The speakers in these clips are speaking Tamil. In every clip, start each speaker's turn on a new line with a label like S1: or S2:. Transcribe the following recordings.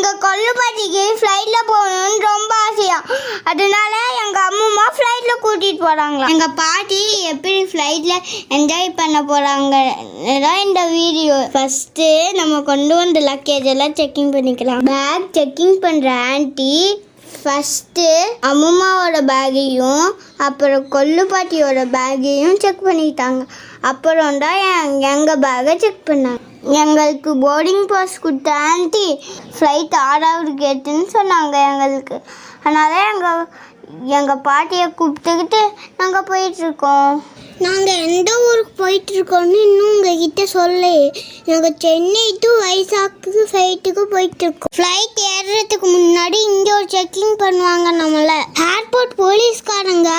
S1: எங்கள் கொல்லுப்பாட்டிக்கு ஃப்ளைட்டில் போகணும்னு ரொம்ப ஆசையா. அதனால எங்கள் அம்மா ஃப்ளைட்டில் கூட்டிகிட்டு போகிறாங்களா எங்கள் பாட்டி எப்படி ஃப்ளைட்டில் என்ஜாய் பண்ண போகிறாங்க தான் இந்த வீடியோ ஃபஸ்ட்டு நம்ம கொண்டு வந்த லக்கேஜ் எல்லாம் செக்கிங் பண்ணிக்கலாம். பேக் செக்கிங் பண்ணுற ஆன்ட்டி ஃபஸ்ட்டு அம்மாவோட பேக்கையும் அப்புறம் கொல்லுப்பாட்டியோட பேக்கையும் செக் பண்ணிட்டாங்க. அப்புறம் தான் எங்கள் பேகை செக் பண்ணாங்க. எங்களுக்கு போர்டிங் பாஸ் கொடுத்த ஆன்ட்டி ஃப்ளைட் ஆறாவது கேட்டுன்னு சொன்னாங்க எங்களுக்கு. அதனால எங்கள் எங்கள் பாட்டியை கூப்பிட்டுக்கிட்டு நாங்கள் போயிட்டுருக்கோம். நாங்கள் எந்த ஊருக்கு போயிட்டுருக்கோன்னு இன்னும் எங்கள் கிட்டே சொல்ல நாங்கள் சென்னை டு வைசாக்கு ஃப்ளைட்டுக்கு போயிட்டுருக்கோம். ஃப்ளைட் ஏறுறதுக்கு முன்னாடி இங்கே ஒரு செக்கிங் பண்ணுவாங்க நம்மளை. ஏர்போர்ட் போலீஸ்காரங்க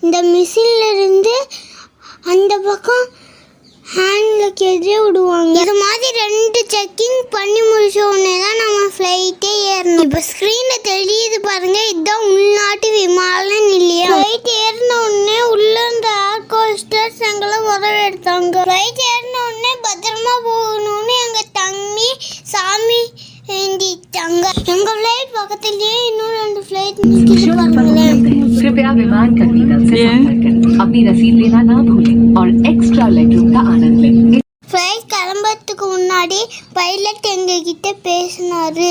S1: இந்த மிஷின்லேருந்து அந்த பக்கம் ஹேண்ட்ல கேஜே விடுவாங்க. இது மாதிரி ரெண்டு செக்கிங் பண்ணி முடிச்ச உடனே தான் நம்ம ஃப்ளைட்டே ஏறணும். இப்போ ஸ்க்ரீன்ல தெரியுது பாருங்க இதுதான் உள்நாட்டு விமானம் நிலையம் ஃப்ளைட் ஏறின உடனே உள்ள இந்த ஏர் கோஸ்டர்ஸ் எங்களை வரவேற்றாங்க. ஃப்ளைட் ஏறின உடனே பத்திரமா போகணும்னு எங்க தம்பி சாமி வேண்டிட்டாங்க. எங்கள் ஃப்ளைட் பக்கத்துலேயே இன்னும் ரெண்டு ஃப்ளைட் நிற்கிது பாருங்களேன்
S2: विमान कर्मी दल से संपर्क करें अपनी रसीद लेना ना भूलें और एक्स्ट्रा लेगरूम का आनंद लें
S1: ஃப்ளைட் கிளம்புறதுக்கு முன்னாடி பைலட் எங்ககிட்ட பேசினாரு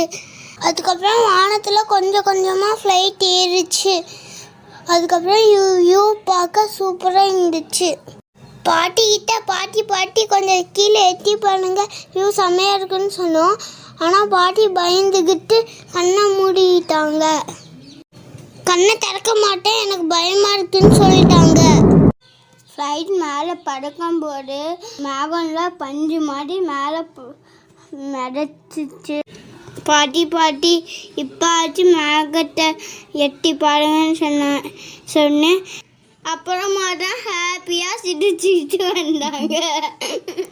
S1: அதுக்கப்புறம் வானத்தில் கொஞ்சம் கொஞ்சமாக ஃப்ளைட் ஏறிச்சு அதுக்கப்புறம் யூ யூ பார்க்க சூப்பராக இருந்துச்சு பாட்டி கிட்ட பாட்டி பாட்டி கொஞ்சம் கீழே எட்டி பாருங்க வியூ செம்மையாக இருக்குன்னு சொன்னோம் ஆனால் பாட்டி பயந்துக்கிட்டு கண்ணை மூடிட்டாங்க கண்ணை திறக்க மாட்டேன். எனக்கு பயமாக இருக்குன்னு சொல்லிட்டாங்க. ஃப்ளைட் மேலே பறக்கும்போது மேகம்லாம் பஞ்சு மாதிரி மேலே மிதச்சிச்சு. பாட்டி பாட்டி இப்போச்சும் மேகத்தை எட்டி பாருங்கன்னு சொன்னேன் சொன்னேன். அப்புறமா தான் ஹாப்பியாக சிரிச்சுக்கிட்டு வந்தாங்க.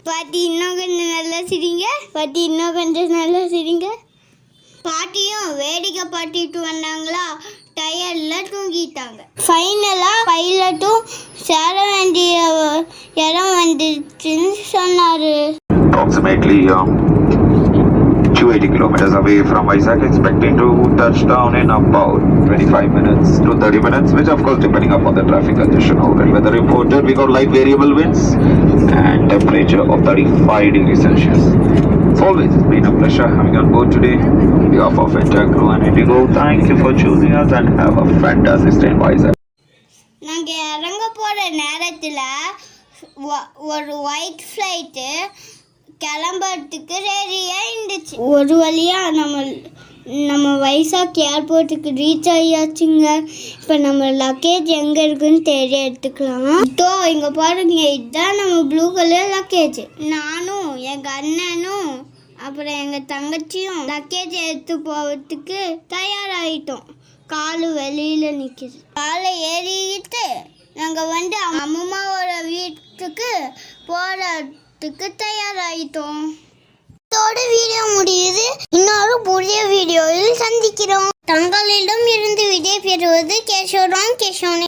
S1: பாட்டி இன்னும் கொஞ்சம் நல்லா சிரிங்க. பாட்டி இன்னும் கொஞ்சம் நல்லா சிரிங்க. பாட்டியும் வேடிக்கை பாட்டிட்டு வந்தாங்களா? டயர்ல தூங்கிட்டாங்க ஃபைனலா பைலட்டும் சேர வேண்டிய இடம் வந்துச்சுன்னு சொன்னாரு
S3: approximately um, 280 kilometers away from Isaac, expecting to touch down in about 25 minutes to 30 minutes, which of course depending upon the traffic condition already. Weather reported, we got light variable winds and temperature of 35 degrees Celsius. Always, It's been a pleasure having you on board today. On behalf of entire crew and Indigo, thank you for choosing us and have a fantastic stay by Vizag.
S1: நாங்கள் இறங்க போகிற நேரத்தில் ஒரு ஒயிட் ஃப்ளைட்டு கிளம்புறதுக்கு ரெடியாக இருந்துச்சு ஒரு வழியாக நம்ம நம்ம வைசாக் ஏர்போர்ட்டுக்கு ரீச் ஆகியாச்சுங்க இப்போ நம்ம லக்கேஜ் எங்கே இருக்குன்னு தெரிய எடுத்துக்கலாம் இதோ இங்கே பாருங்க இதுதான் நம்ம ப்ளூ கலர் லக்கேஜ் நானும் எங்கள் அண்ணனும் அப்புறம் எங்கள் தங்கச்சியும் லக்கேஜ் எடுத்து போகிறதுக்கு தயாராகிட்டோம் காலு வெளியில் நிற்கிது காலை ஏறிக்கிட்டு நாங்கள் வந்து அம்மாவோட வீட்டுக்கு போகிறதுக்கு தயாராகிட்டோம் இதோட வீடியோ முடியுது. இன்னொரு புதிய வீடியோவில் சந்திக்கிறோம். தங்களிடம் இருந்து விடை பெறுவது கேஷோராம் கேஷோனே